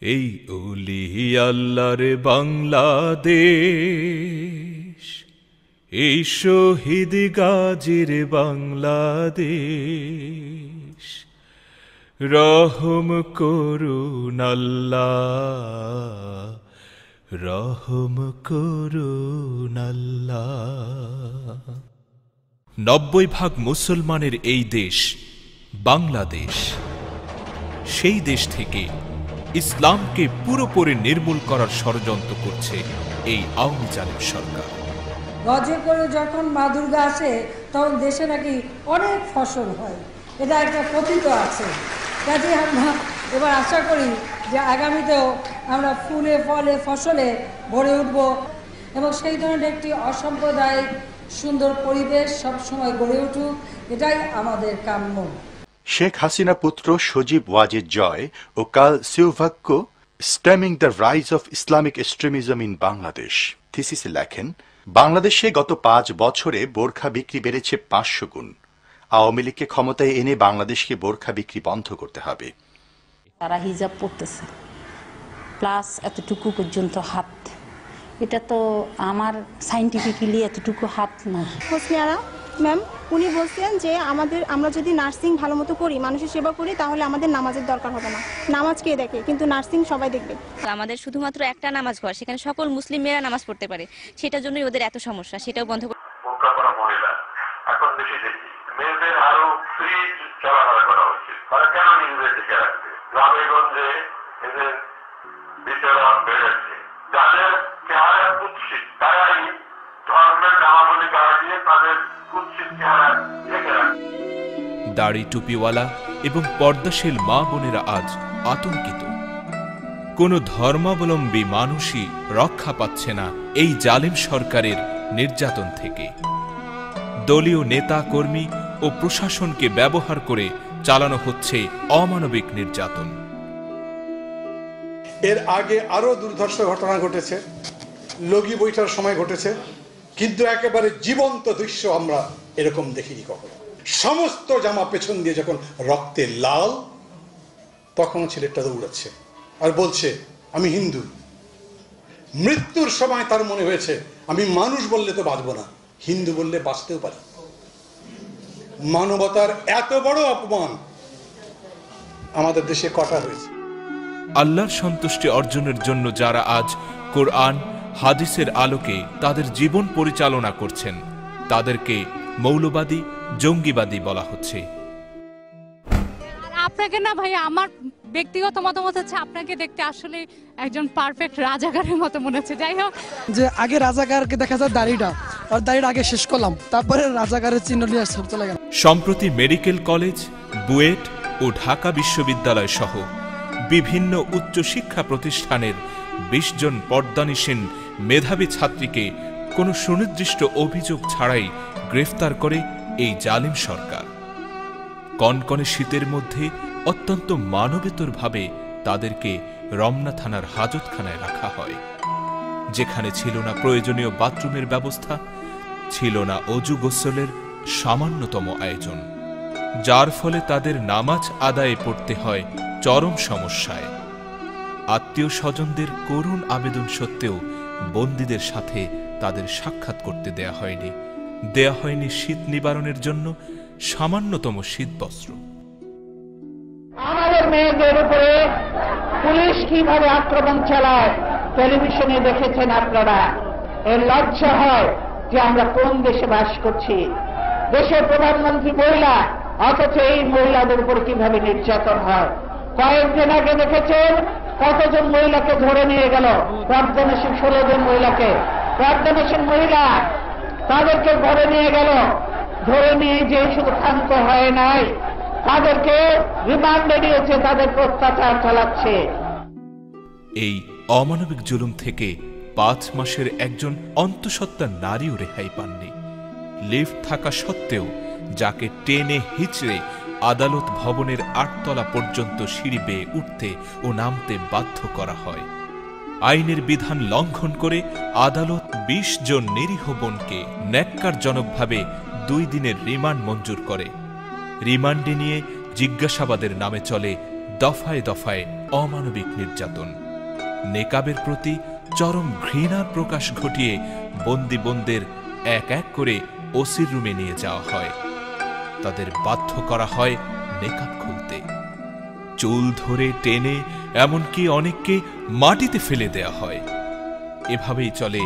এই ওলি আল্লাহর বাংলাদেশ, এই শহীদ গাজীর বাংলাদেশ। রহম করুন আল্লাহ, রহম করুন আল্লাহ। নব্বই ভাগ মুসলমানের এই দেশ বাংলাদেশ। সেই দেশ থেকে ইসলামকে পুরোপুরি নির্মূল করার ষড়যন্ত্র করছে এই আওয়ামী জালিম সরকার। রজে করে যখন মা দুর্গা আসে, তখন দেশে নাকি অনেক ফসল হয়। এটা একটা কথিত আছে। কাজে আমরা এবার আশা করি যে আগামীতেও আমরা ফুলে, ফলে, ফসলে ভরে উঠব এবং সেই ধরনের একটি অসাম্প্রদায়িক সুন্দর পরিবেশ সবসময় গড়ে উঠুক। এটাই আমাদের কাম্য। শেখ হাসিনা পুত্র সজীব ওয়াজেদ জয় ও Carl Ciovacco stemming the rise of Islamic extremism in Bangladesh. থিসিসে লেখেন বাংলাদেশে গত পাঁচ বছরে বোরখা বিক্রি বেড়েছে পাঁচশো গুণ। আওয়ামী লীগকে ক্ষমতায় এনে বাংলাদেশকে বোরখা বিক্রি বন্ধ করতে হবে। তারা হিজাব পড়তেছে প্লাস এতটুকু পর্যন্ত হাত। এটা তো আমার সাইন্টিফিক্যালি এতটুকু হাত না ম্যাম উনি বলছেন যে আমাদের আমরা যদি নার্সিং ভালো মতো করি মানুষের সেবা করি তাহলে আমাদের নামাজের দরকার হবে না। নামাজ কে দেখে? কিন্তু নার্সিং সবাই দেখবে। আমাদের শুধুমাত্র একটা নামাজ ঘর সেখানে সকল মুসলিম মেয়েরা নামাজ পড়তে পারে। সেটার জন্যই ওদের এত সমস্যা সেটাও বন্ধ করে বোরকা পরা মহিলা এখন বেশি দেখি। মেয়েদের আরও ফ্রি চলাফেরা করা উচিত তারা কেন নিজেদের দিকে রাখবে? গ্রামে গঞ্জে এদের বিচরণ দাড়ি টুপিওয়ালা এবং পর্দাশীল মা বোনেরা আজ আতঙ্কিত। কোন ধর্মাবলম্বী মানুষই রক্ষা পাচ্ছে না এই জালিম সরকারের নির্যাতন থেকে। দলীয় নেতা, কর্মী ও প্রশাসনকে ব্যবহার করে চালানো হচ্ছে অমানবিক নির্যাতন। এর আগে আরও দুর্ধর্ষ ঘটনা ঘটেছে। লগি বৈঠার সময় ঘটেছে। কিন্তু একেবারে জীবন্ত দৃশ্য আমরা এরকম দেখিনি কখনো। সমস্ত জামা পেছন দিয়ে যখন রক্তে লাল, তখন ছেলেটা দৌড়াচ্ছে আর বলছে, আমি হিন্দু। মৃত্যুর সময় তার মনে হয়েছে, আমি মানুষ বললে তো বাঁচবো না, হিন্দু বললে বাঁচতেও পারি। মানবতার এত বড় অপমান আমাদের দেশে কটা হয়েছে? আল্লাহর সন্তুষ্টি অর্জনের জন্য যারা আজ কোরআন, হাদিসের আলোকে তাদের জীবন পরিচালনা করছেন, তাদেরকে মৌলবাদী জঙ্গিবাদী বলা হচ্ছে। আপনাকে না ভাই আমার ব্যক্তিগত মতামত হচ্ছে আপনাকে দেখতে আসলে একজন পারফেক্ট রাজাকারের মতো মনে হচ্ছে। যাই হোক। যে আগে রাজাকারকে দেখা যায় দাড়িটা আর দাড়িটা আগে শেষ করলাম তারপরে রাজাকারের চিহ্ন নিয়ে আসতে চলে গেল সম্প্রতি মেডিকেল কলেজ বুয়েট ও ঢাকা বিশ্ববিদ্যালয় সহ বিভিন্ন উচ্চশিক্ষা প্রতিষ্ঠানের বিশ জন পর্দানিসীন মেধাবী ছাত্রীকে কোনো সুনির্দিষ্ট অভিযোগ ছাড়াই গ্রেফতার করে এই জালিম সরকার। কনকনে শীতের মধ্যে অত্যন্ত মানবেতরভাবে তাদেরকে রমনা থানার হাজতখানায় রাখা হয়। যেখানে ছিল না প্রয়োজনীয় বাথরুমের ব্যবস্থা, ছিল না অজু গোসলের সামান্যতম আয়োজন, যার ফলে তাদের নামাজ আদায়ে পড়তে হয় চরম সমস্যায়। আত্মীয় স্বজনদের করুণ আবেদন সত্ত্বেও বন্দীদের সাথে তাদের সাক্ষাৎ করতে দেয়া হয়নি। দেয়া হয়নি শীত নিবারণের জন্য সামান্যতম শীতবস্ত্র আমাদের মেয়েদের উপরে পুলিশ কীভাবে আক্রমণ চালায়, টেলিভিশনে দেখেছেন আপনারা। এর লজ্জা হয় যে আমরা কোন দেশে বাস করছি। দেশের প্রধানমন্ত্রী মহিলা, অথচ এই মহিলাদের উপর কীভাবে নির্যাতন হয়। কয়েকদিন আগে দেখেছেন কতজন মহিলাকে ধরে নিয়ে গেল। প্রার্থনাশীল ষোলো জন মহিলাকে। প্রার্থনাশীল মহিলা তাদেরকে ধরে নিয়ে গেল। ধরে নিয়ে যে ক্ষান্ত হয় নাই, তাদেরকে রিমান্ডে নিয়েছে তাদের অত্যাচার চালাচ্ছে। এই অমানবিক জুলুম থেকে পাঁচ মাসের একজন অন্তঃসত্ত্বা নারীও রেহাই পাননি। লিফট থাকা সত্ত্বেও যাকে টেনে হিচড়ে আদালত ভবনের আটতলা পর্যন্ত সিঁড়ি বেয়ে উঠতে ও নামতে বাধ্য করা হয়। আইনের বিধান লঙ্ঘন করে আদালত বিশ জন নিরীহ বোনকে ন্যাক্কারজনকভাবে দুই দিনের রিমান্ড মঞ্জুর করে। রিমান্ডে নিয়ে জিজ্ঞাসাবাদের নামে চলে দফায় দফায় অমানবিক নির্যাতন। নেকাবের প্রতি চরম ঘৃণার প্রকাশ ঘটিয়ে বন্দি বন্দের এক এক করে ওসির রুমে নিয়ে যাওয়া হয়। তাদের বাধ্য করা হয় নেকাব খুলতে। চুল ধরে টেনে এমনকি অনেককে মাটিতে ফেলে দেয়া হয়। এভাবেই চলে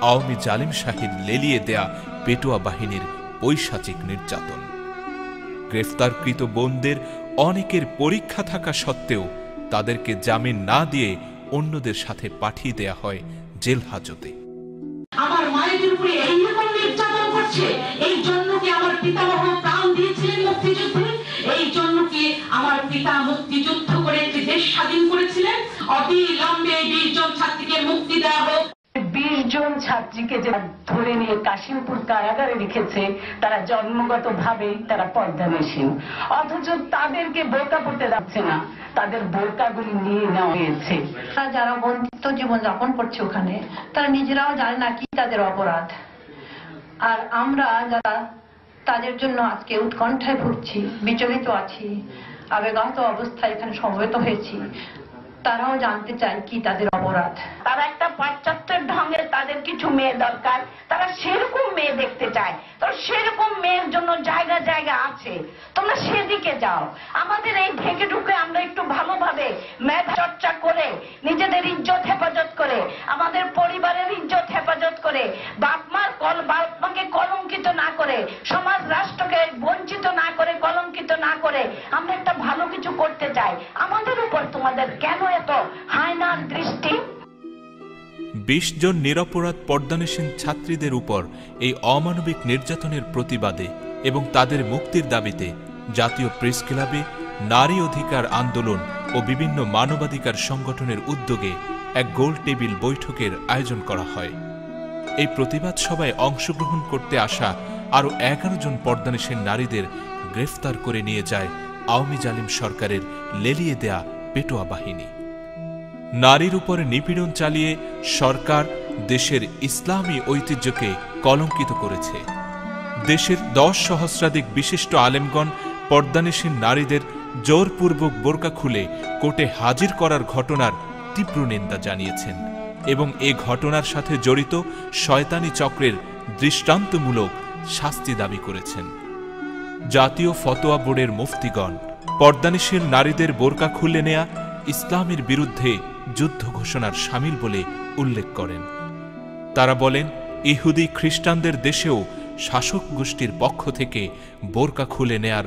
আওয়ামী জালিম শাহিদ লেলিয়ে দেয়া পেটোয়া বাহিনীর পৈশাচিক নির্যাতন। গ্রেফতারকৃত বোনদের অনেকের পরীক্ষা থাকা সত্ত্বেও তাদেরকে জামিন না দিয়ে অন্যদের সাথে পাঠিয়ে দেয়া হয় জেল হাজতে। করছে, এই জন্য কি আমার পিতামহ প্রাণ দিয়েছিলেন মুক্তিযুদ্ধে। এই জন্য কি আমার পিতা মুক্তিযুদ্ধ করে একটি দেশ স্বাধীন করেছিলেন? অবিলম্বে এই বিশ জন ছাত্রীকে মুক্তি দেওয়া হোক। বিশ জন ছাত্রীকে যে ধরে নিয়ে কাশিমপুর কারাগারে রেখেছে তারা জন্মগত ভাবেই তারা পর্দানসীন অথচ তাদেরকে বোরকা পড়তে যাচ্ছে না। তাদের বোরকাগুলি নিয়ে নেওয়া হয়েছে। তারা যারা বন্দিত্ব জীবন যাপন করছে ওখানে তারা নিজেরাও জানে না কি তাদের অপরাধ। আর আমরা যারা তাদের জন্য আজকে উৎকণ্ঠায় ভুগছি, বিচলিত আছি আবেগাহত অবস্থায় এখানে সমবেত হয়েছি। তারাও জানতে চায় কি তাদের অপরাধ। তারা একটা পাশ্চাত্যের ঢঙ্গে তাদের কিছু মেয়ে দরকার, তারা সেরকম মেয়ে দেখতে চায়। সেদিকে যাও। আমাদের এই ঢেকে ঢুকে আমরা একটু ভালোভাবে মেধা চর্চা করে, নিজেদের ইজ্জত হেফাজত করে, আমাদের পরিবারের ইজ্জত হেফাজত করে, বাপ মার কল বাপ মাকে কলঙ্কিত না করে, সমাজ রাষ্ট্রকে বঞ্চিত না করে, কলঙ্কিত না করে আমরা একটা ভালো কিছু করতে চাই। আমাদের উপর তোমাদের কেন এত হায়নার দৃষ্টি? বিশ জন নিরপরাধ পর্দানেশীন ছাত্রীদের উপর এই অমানবিক নির্যাতনের প্রতিবাদে এবং তাদের মুক্তির দাবিতে জাতীয় প্রেস ক্লাবে নারী অধিকার আন্দোলন ও বিভিন্ন মানবাধিকার সংগঠনের উদ্যোগে এক গোল টেবিল বৈঠকের আয়োজন করা হয়। এই প্রতিবাদ সভায় অংশগ্রহণ করতে আসা আরও এগারো জন পর্দানেশীন নারীদের গ্রেফতার করে নিয়ে যায় আওয়ামী জালিম সরকারের লেলিয়ে দেয়া পেটোয়া বাহিনী। নারীর উপর নিপীড়ন চালিয়ে সরকার দেশের ইসলামী ঐতিহ্যকে কলঙ্কিত করেছে। দেশের দশ সহস্রাধিক বিশিষ্ট আলেমগণ পর্দানেশীন নারীদের জোরপূর্বক বোরকা খুলে কোর্টে হাজির করার ঘটনার তীব্র নিন্দা জানিয়েছেন এবং এ ঘটনার সাথে জড়িত শয়তানি চক্রের দৃষ্টান্তমূলক শাস্তি দাবি করেছেন। জাতীয় ফতোয়া বোর্ডের মুফতিগণ পর্দানিশীল নারীদের বোরকা খুলে নেয়া ইসলামের বিরুদ্ধে যুদ্ধ ঘোষণার সামিল বলে উল্লেখ করেন। তারা বলেন, ইহুদি খ্রিস্টানদের দেশেও শাসক গোষ্ঠীর পক্ষ থেকে বোরকা খুলে নেয়ার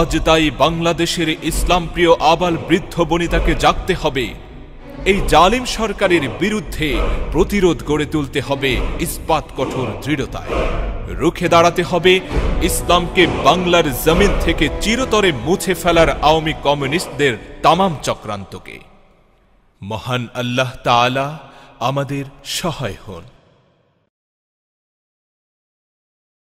আজ তাই বাংলাদেশের ইসলাম প্রিয় আবাল বৃদ্ধ বনিতাকে জাগতে হবে। এই জালিম সরকারের বিরুদ্ধে প্রতিরোধ গড়ে তুলতে হবে ইস্পাত কঠোর দৃঢ়তায়। রুখে দাঁড়াতে হবে ইসলামকে বাংলার জমিন থেকে চিরতরে মুছে ফেলার আওয়ামী কমিউনিস্টদের তামাম চক্রান্তকে। মহান আল্লাহ তাআলা আমাদের সহায় হন।